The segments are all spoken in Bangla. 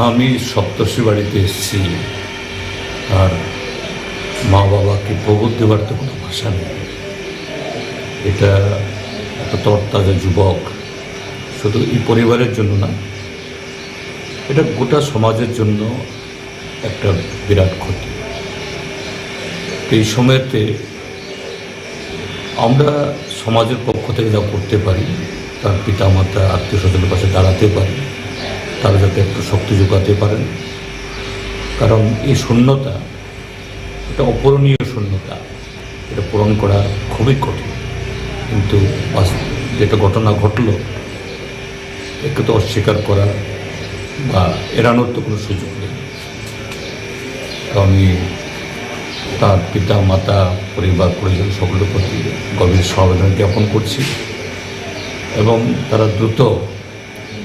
আমি সপ্তর্ষি বাড়িতে এসেছি। আর মা বাবাকে প্রবোধ দেওয়ার তো কোনো ভাষা নেই। এটা একটা তরতাজা যুবক। শুধু এই পরিবারের জন্য না, এটা গোটা সমাজের জন্য একটা বিরাট ক্ষতি। এই সময়তে আমরা সমাজের পক্ষ থেকে যা করতে পারি, তার পিতা মাতা আত্মীয় স্বজনের পাশে দাঁড়াতে পারি তারা যাতে একটু শক্তি যোগাতে পারেন। কারণ এই শূন্যতা, এটা অপূরণীয় শূন্যতা, এটা পূরণ করা খুবই কঠিন। কিন্তু যেটা ঘটনা ঘটলো, একে তো অস্বীকার করা বা এড়ানোর তো কোনো সুযোগ নেই। আমি তার পিতা, মাতা, পরিবার, পরিজন সকলের প্রতি গভীর সমবেদনা জ্ঞাপন করছি এবং তারা দ্রুত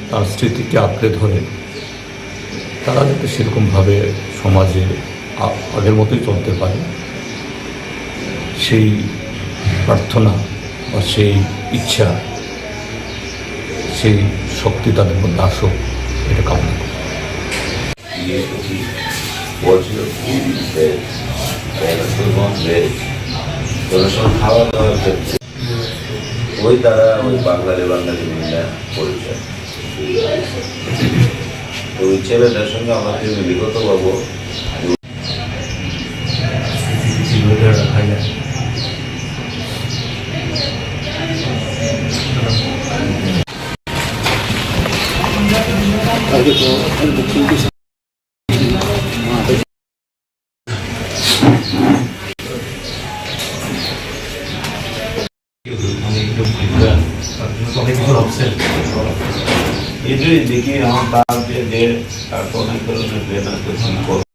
তার স্মৃতিকে আঁকড়ে ধরে। তারা যাতে সেরকমভাবে সমাজে আগের মতোই চলতে পারে, সেই প্রার্থনা বা সেই ইচ্ছা, সেই শক্তি তাদের মধ্যে আসুক, এটা কামনা করি। খাওয়া দাওয়ার ক্ষেত্রে ওই তারা ওই বাঙালি বাঙালি মিলে পরিচয়। ওই ছেলেটার সঙ্গে আমাকে বিগত বাবু রাখা যায় এটাই তার যে যে তার অনেক ধরনের প্লেন আছে কি করবে।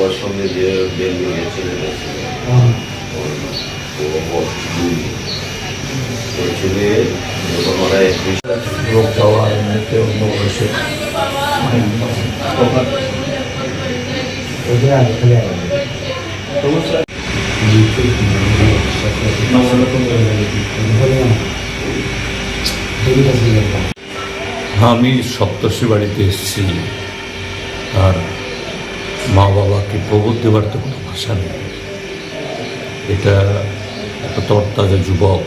ওর সঙ্গে যে বেঙ্গলি ছেলেটা ছিল। ওর ওর দুই। ওই ছেলে যখন ওরা একত্রিশ লোক যাওয়া এমনিতে অন্য বয়সে। আমি সপ্তর্ষি বাড়িতে এসেছি। আর মা বাবাকে প্রবোধ দেওয়ার তো কোনো ভাষা নেই। এটা একটা তরতাজা যুবক।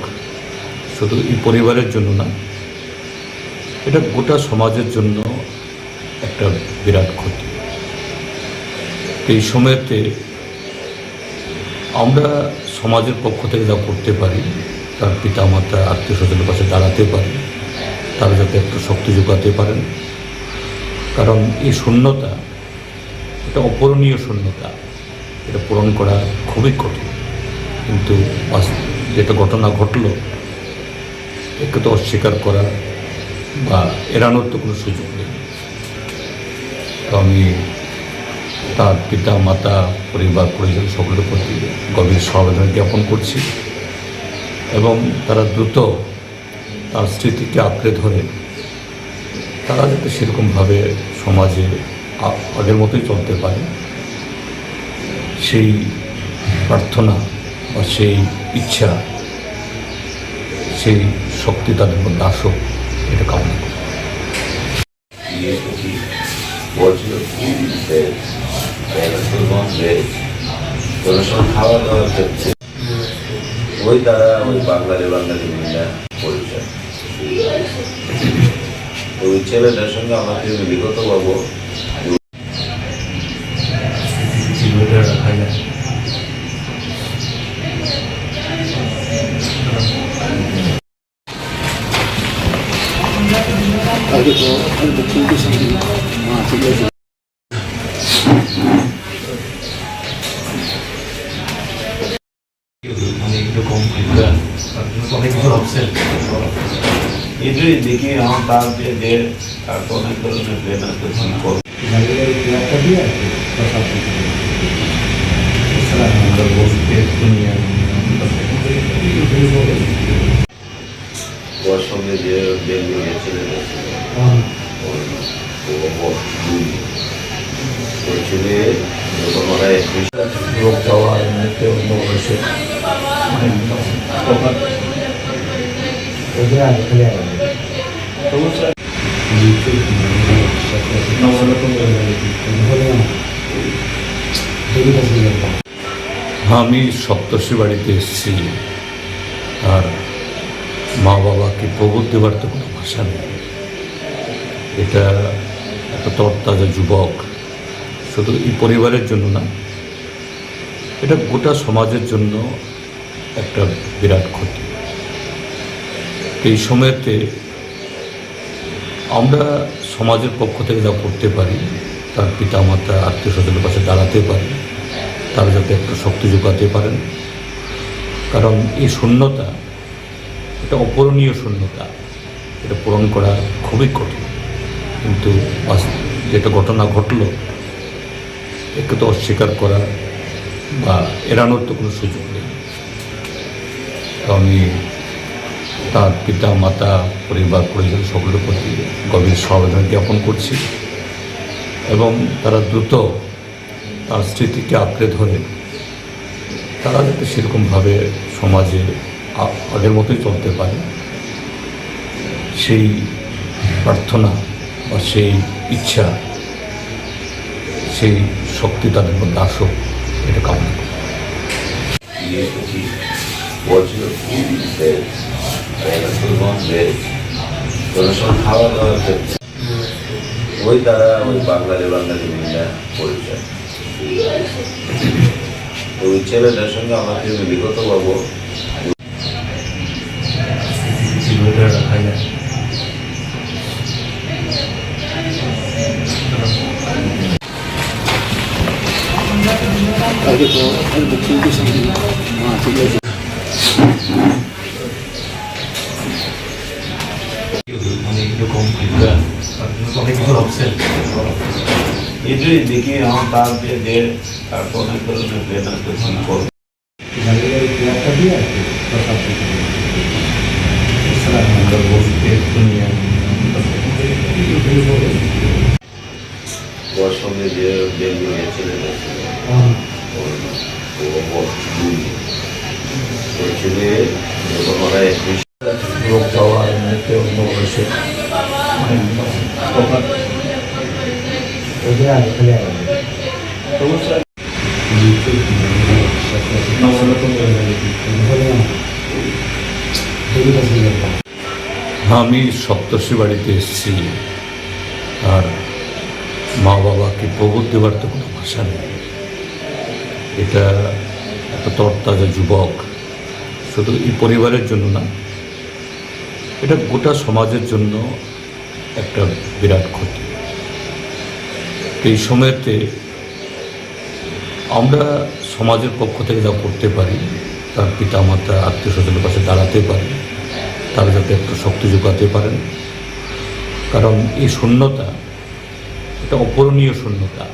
শুধু এই পরিবারের জন্য না, এটা গোটা সমাজের জন্য একটা বিরাট ক্ষতি। এই সময়তে আমরা সমাজের পক্ষ থেকে যা করতে পারি, তার পিতা মাতা আত্মীয় স্বজনের পাশে দাঁড়াতে পারি, তারা যাতে একটু শক্তি যোগাতে পারেন। কারণ এই শূন্যতা, এটা অপূরণীয় শূন্যতা, এটা পূরণ করা খুবই কঠিন। কিন্তু যেটা ঘটনা ঘটলো, একে তো অস্বীকার করা বা এড়ানোর তো কোনো সুযোগ নেই। তো আমি তার পিতা, মাতা, পরিবার, পরিজন সকলের প্রতি গভীর সমবেদনা জ্ঞাপন করছি এবং তারা দ্রুত তার স্মৃতিকে আঁকড়ে ধরে তারা যাতে সেরকমভাবে সমাজে আগের মতোই চলতে পারে। সেই প্রার্থনা বা সেই ইচ্ছা, সেই শক্তি তাদের মধ্যে আসুক, এটা কামনা করি। কোনো খাওয়া দাওয়ার ক্ষেত্রে ওই তারা ওই বাঙালি বাঙালি মিলে পরিচয় ওই ছেলেটার সঙ্গে আমাকে বিগত পাবো আগে তো আর বক্তব্য বাবু রাখা যায় এরকম এটাই দেখি আমার তার যে যে তার তো অনেক ধরনের প্লেন আছে করবে। ওর সঙ্গে যে বেঙ্গলি ছেলেটা ছিল ওর ওর দুই ওই ছেলে। যখন ওরা একত্রিশ লোক যাওয়া এমনিতে অন্য বয়সে আমি সপ্তর্ষি বাড়িতে এসেছি আর মা বাবাকে প্রবোধ দেওয়ার তো কোনো ভাষা নেই। এটা একটা তরতাজা যুবক, শুধু এই পরিবারের জন্য না, এটা গোটা সমাজের জন্য একটা বিরাট ক্ষতি। এই সময়তে আমরা সমাজের পক্ষ থেকে যা করতে পারি, তার পিতা মাতা আত্মীয় স্বজনের পাশে দাঁড়াতে পারি, তারা যাতে একটা শক্তি যোগাতে পারেন। কারণ এই শূন্যতা, এটা অপূরণীয় শূন্যতা, এটা পূরণ করা খুবই কঠিন। কিন্তু যেটা ঘটনা ঘটলো, একে তো অস্বীকার করা বা এড়ানোর তো কোনো সুযোগ নেই। আমি তার পিতা, মাতা, পরিবার, পরিজন সকলের প্রতি গভীর সমবেদনা জ্ঞাপন করছি এবং তারা দ্রুত তার স্মৃতিকে আঁকড়ে ধরে তারা যাতে সেরকমভাবে সমাজে আগের মতোই চলতে পারে। সেই প্রার্থনা বা সেই ইচ্ছা, সেই শক্তি তাদের মধ্যে আসুক, এটা কামনা করি। সময় খাওয়া দাওয়ার ক্ষেত্রে ওই তারা ওই বাঙালি বাঙালি মিলে পরিচয় তো ওই ছেলেটার সঙ্গে আমাকে বিগত বাবু রাখা আগে তো বুকিং কি সামনে হ্যাঁ ঠিক আছে এরকম অনেক কিছু ভাবছেন এটাই দেখি আমার তার যে তারপর অনেক ধরনের প্লেন আছে কি করব ওর সঙ্গে যে বেঙ্গলের ছেলেটা ছিল ছেলে যখন ওরা বয়সে আমি সপ্তর্ষি বাড়িতে এসেছি। আর মা বাবাকে প্রবোধ দেওয়ার তো কোনো ভাষা নেই। এটা একটা তরতাজা যুবক। শুধু এই পরিবারের জন্য না এটা গোটা সমাজের জন্য একটা বিরাট ক্ষতি। এই সময়তে আমরা সমাজের পক্ষ থেকে যা করতে পারি, তার পিতা মাতা আত্মীয় স্বজনের পাশে দাঁড়াতে পারি, তারা যাতে একটু শক্তি যোগাতে পারেন। কারণ এই শূন্যতা, এটা অপূরণীয় শূন্যতা,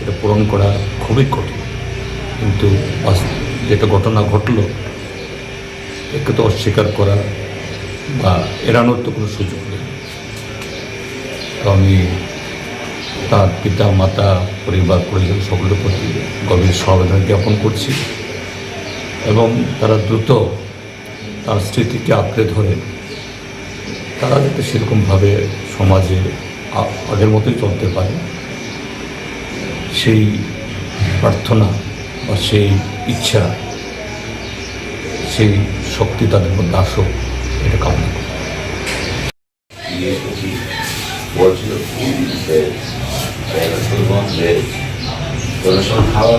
এটা পূরণ করা খুবই কঠিন। কিন্তু যেটা ঘটনা ঘটলো, একে তো অস্বীকার করা বা এড়ানোর তো কোনো সুযোগ নেই। আমি তার পিতা, মাতা, পরিবার, পরিজন সকলের প্রতি গভীর সমবেদনা জ্ঞাপন করছি এবং তারা দ্রুত তার স্মৃতিকে আঁকড়ে ধরে তারা যাতে সেরকমভাবে সমাজে আগের মতোই চলতে পারে। সেই প্রার্থনা বা সেই ইচ্ছা, সেই শক্তি তাদের মধ্যে আসুক। এটা কামনা করি ইয়ে কি বলছিল বেশ মুসলমান বেশ কোনো সময় খাওয়া